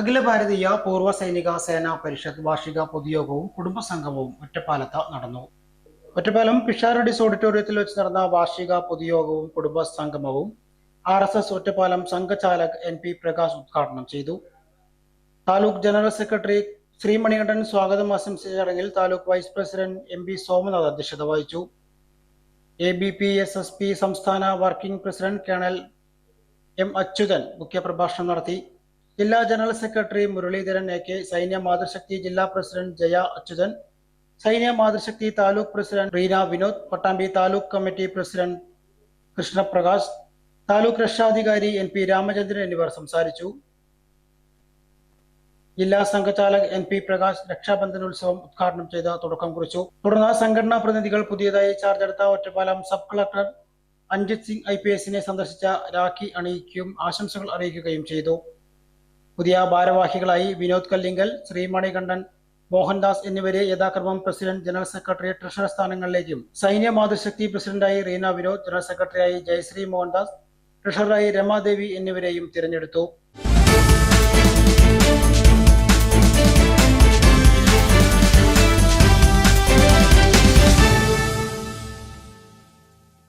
അഖില ഭാരതീയ പൂർവ സൈനിക സേനാ പരിഷത്ത് വാർഷിക പൊതുയോഗവും കുടുംബസംഗമവും ഒറ്റപ്പാലത്ത് നടന്നു. ഒറ്റപ്പാലം പിഷാരഡിസ് ഓഡിറ്റോറിയത്തിൽ വെച്ച് നടന്ന വാർഷിക പൊതുയോഗവും കുടുംബ സംഗമവും ആർ എസ് എസ് ഒറ്റപ്പാലം സംഘചാലക് എൻ പി പ്രകാശ് ഉദ്ഘാടനം ചെയ്തു. താലൂക്ക് ജനറൽ സെക്രട്ടറി ശ്രീമണികണ്ഠൻ സ്വാഗതം ആശംസിച്ച ചടങ്ങിൽ taluk vice president M P Somanath അധ്യക്ഷത വഹിച്ചു. A B P S S P സംസ്ഥാന working president colonel M Achuthan മുഖ്യപ്രഭാഷണം നടത്തി. ജില്ലാ general secretary Muralidharan A K Sainya Matrushakti ജില്ലാ president Jaya Achuthan Sainya Matrushakti taluk president Reena Vinod Pattambi taluk committee president Krishnaprakash taluk രക്ഷാധികാരി N P Ramachandran എന്നിവർ സംസാരിച്ചു. ജില്ലാ സംഘചാലക് എൻ പി പ്രകാശ് രക്ഷാബന്ധൻ ഉത്സവം ഉദ്ഘാടനം ചെയ്ത് തുടക്കം കുറിച്ചു. തുടർന്ന് സംഘടനാ പ്രതിനിധികൾ പുതിയതായി ചാർജ് എടുത്ത Ottapalam sub collector Anjith Singh I P എസിനെ സന്ദർശിച്ച രാഖി അണിയിക്കുകയും ആശംസകൾ അറിയിക്കുകയും ചെയ്തു. പുതിയ ഭാരവാഹികളായി വിനോദ് കല്ലിങ്കൽ ശ്രീമണികണ്ഠൻ മോഹൻദാസ് എന്നിവരെ യഥാക്രമം പ്രസിഡന്റ് ജനറൽ സെക്രട്ടറി ട്രഷറർ സ്ഥാനങ്ങളിലേക്കും സൈന്യ മാതൃശക്തി പ്രസിഡന്റായി റീന വിനോദ് ജനറൽ സെക്രട്ടറിയായി ജയശ്രീ മോഹൻദാസ് ട്രഷററായി രമാദേവി എന്നിവരെയും തിരഞ്ഞെടുത്തു.